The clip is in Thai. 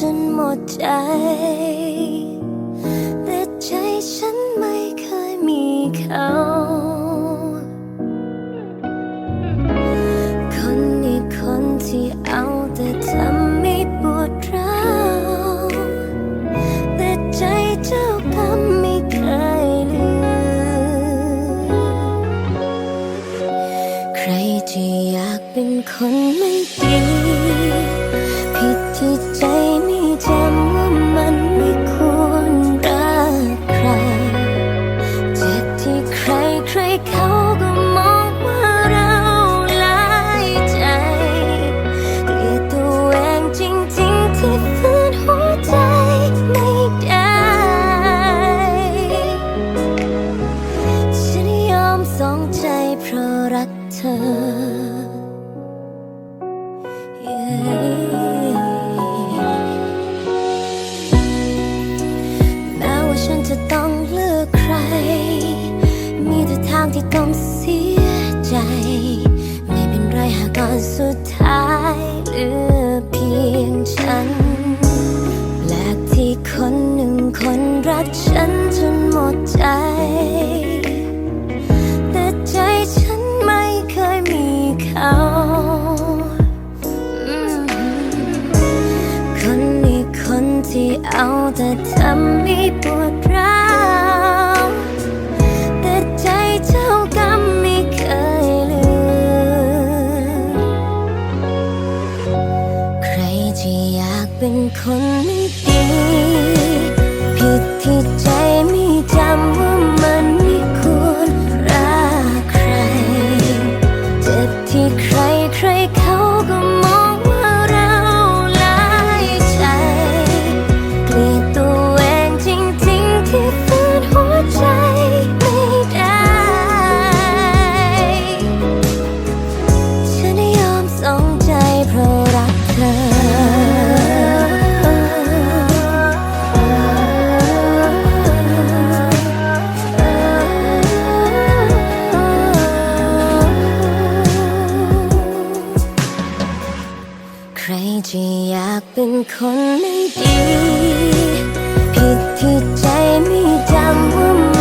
จนหมดใจ แต่ใจฉันไม่เคยมีเขาคนนี้คนที่เอาแต่ทำให้ปวดร้าวแต่ใจเจ้ากรรมไม่เคยลืมใครจะอยากเป็นคนไม่ดีผิดที่ เธอ แม้ว่าฉันจะต้องเลือกใคร มีแต่ทางที่ต้องเสียใจ ไม่เป็นไรหากก่อนสุดท้ายเหลือเพียงฉันแปลกที่คนหนึ่งคนรักฉัน แต่ทำให้ปวดร้าวแต่ใจเจ้าก็ไม่เคยลืม ใครจะอยากเป็นคนไรจะอยากเป็นคนไม่ดี ผิดที่ใจไม่จำว่า